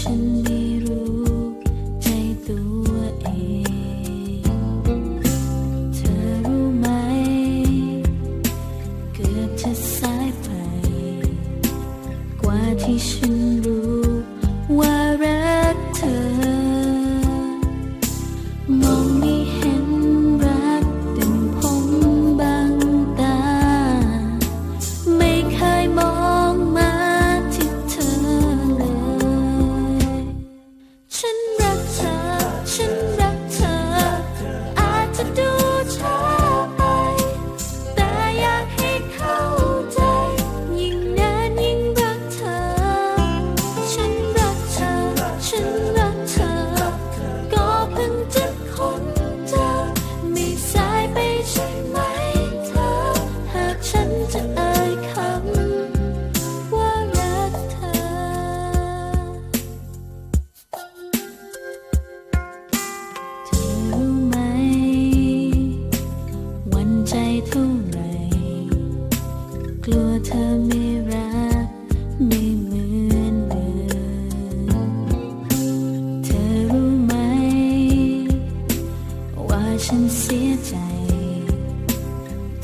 ฉันไม่รู้ในตัวเอง เธอรู้ไหม เกือบจะสายไป กว่าที่ฉันรู้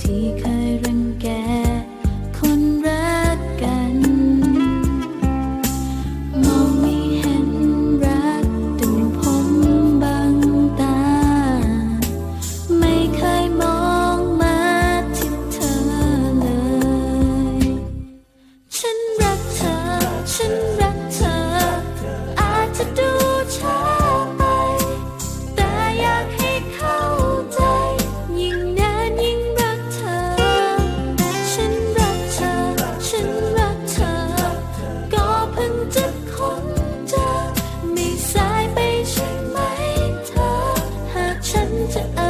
离开 to us.